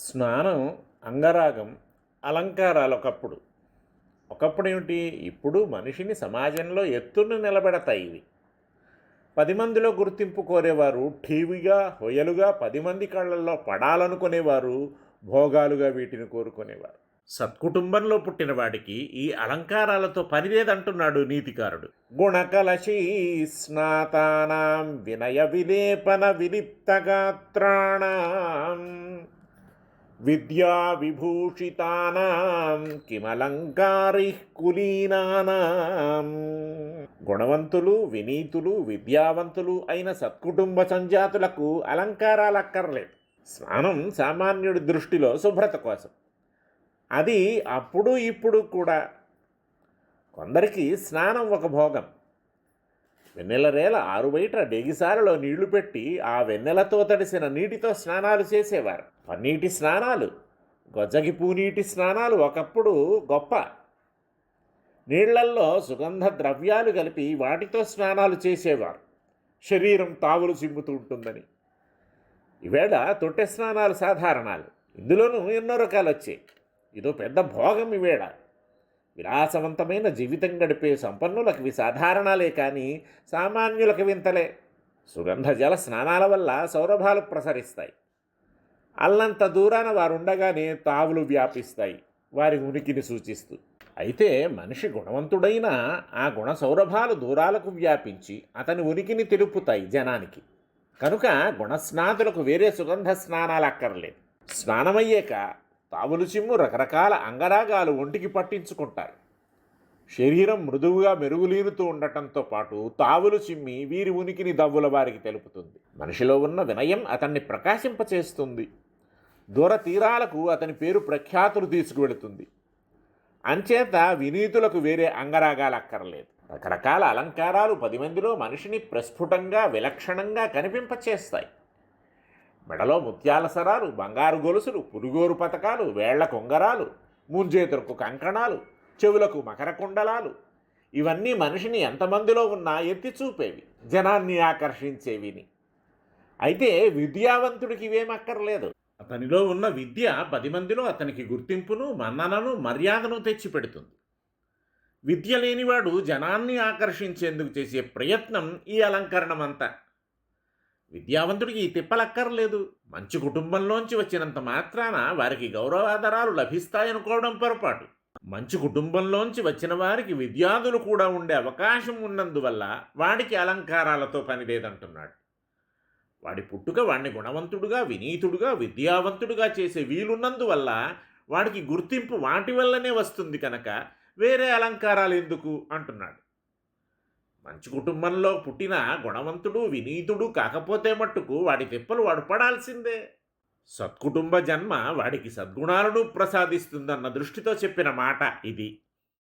స్నానం అంగరాగం అలంకారాలు ఒకప్పుడు. ఒకప్పుడు ఏమిటి ఇప్పుడు మనిషిని సమాజంలో ఎత్తును నిలబెడతాయి ఇవి. పది మందిలో గుర్తింపు కోరేవారు ఠీవిగా హొయలుగా పది మంది కళ్ళల్లో పడాలనుకునేవారు భోగాలుగా వీటిని కోరుకునేవారు. సత్కుటుంబంలో పుట్టిన వాడికి ఈ అలంకారాలతో పనిలేదంటున్నాడు నీతికారుడు. గుణకలశీ స్నాతానాం వినయ విలేపన విలిప్తగాత్రాణం విద్యా విభూషితానాం కిమలంకారి కులీనానాం. గుణవంతులు వినీతులు విద్యావంతులు అయిన సత్కుటుంబ సంజాతులకు అలంకారాలక్కర్లేదు. స్నానం సామాన్యుడి దృష్టిలో శుభ్రత కోసం. అది అప్పుడు ఇప్పుడు కూడా. కొందరికి స్నానం ఒక భోగం. వెన్నెలరేల ఆరుబయట డెగిసాలలో నీళ్ళు పెట్టి ఆ వెన్నెలతో తడిసిన నీటితో స్నానాలు చేసేవారు. పన్నీటి స్నానాలు గొజ్జగి పూనీటి స్నానాలు ఒకప్పుడు గొప్ప. నీళ్ళల్లో సుగంధ ద్రవ్యాలు కలిపి వాటితో స్నానాలు చేసేవారు. శరీరం తావులు చిమ్ముతూ ఉంటుందని. ఈవేళ తొట్టె స్నానాలు సాధారణాలు. ఇందులోనూ ఎన్నో రకాలు వచ్చాయి ఇదో పెద్ద భోగం ఈవేళ. విలాసవంతమైన జీవితం గడిపే సంపన్నులకు ఇవి సాధారణాలే కానీ సామాన్యులకు వింతలే. సుగంధ జల స్నానాల వల్ల సౌరభాలు ప్రసరిస్తాయి. అల్లంత దూరాన వారుండగానే తావులు వ్యాపిస్తాయి. వారి ఉనికిని సూచిస్తూ. అయితే మనిషి గుణవంతుడైన ఆ గుణ సౌరభాలు దూరాలకు వ్యాపించి అతని ఉనికిని తెలుపుతాయి జనానికి. కనుక గుణస్నాతులకు వేరే సుగంధ స్నానాలు అక్కర్లేదు. స్నానమయ్యాక తావులు చిమ్ము రకరకాల అంగరాగాలు ఒంటికి పట్టించుకుంటారు శరీరం మృదువుగా మెరుగులీరుతూ ఉండటంతో పాటు తావులు చిమ్మి వీరి ఉనికిని దవ్వుల వారికి తెలుపుతుంది. మనిషిలో ఉన్న వినయం అతన్ని ప్రకాశింపచేస్తుంది. దూర తీరాలకు అతని పేరు ప్రఖ్యాతులు తీసుకువెళుతుంది. అంచేత వినీతులకు వేరే అంగరాగాలు అక్కర్లేదు. రకరకాల అలంకారాలు పది మందిలో మనిషిని ప్రస్ఫుటంగా విలక్షణంగా కనిపింపచేస్తాయి. మెడలో ముత్యాల సరాలు బంగారు గొలుసులు పురుగోరు పథకాలు వేళ్ళ కొంగరాలు ముంజేతులకు కంకణాలు చెవులకు మకర కుండలాలు. ఇవన్నీ మనిషిని ఎంతమందిలో ఉన్నా ఎత్తి చూపేవి జనాన్ని ఆకర్షించేవిని అయితే విద్యావంతుడికి ఇవేమక్కర్లేదు అతనిలో ఉన్న విద్య పది మందిలో అతనికి గుర్తింపును మన్ననను మర్యాదను తెచ్చిపెడుతుంది. విద్య లేనివాడు జనాన్ని ఆకర్షించేందుకు చేసే ప్రయత్నం ఈ అలంకరణమంతా. విద్యావంతుడికి ఈ తిప్పలక్కర్లేదు. మంచి కుటుంబంలోంచి వచ్చినంత మాత్రాన వారికి గౌరవాదరాలు లభిస్తాయనుకోవడం పొరపాటు. మంచి కుటుంబంలోంచి వచ్చిన వారికి విద్యార్థులు కూడా ఉండే అవకాశం ఉన్నందువల్ల వాడికి అలంకారాలతో పని లేదంటున్నాడు. వాడి పుట్టుక వాడిని గుణవంతుడుగా వినీతుడుగా విద్యావంతుడుగా చేసే వీలున్నందువల్ల వాడికి గుర్తింపు వాటి వల్లనే వస్తుంది కనుక వేరే అలంకారాలు ఎందుకు? అంటున్నాడు. మంచి కుటుంబంలో పుట్టిన గుణవంతుడు వినీతుడు కాకపోతే మట్టుకు వాడి తిప్పలు వాడు పడాల్సిందే. సత్కుటుంబ జన్మ వాడికి సద్గుణాలను ప్రసాదిస్తుందన్న దృష్టితో చెప్పిన మాట ఇది.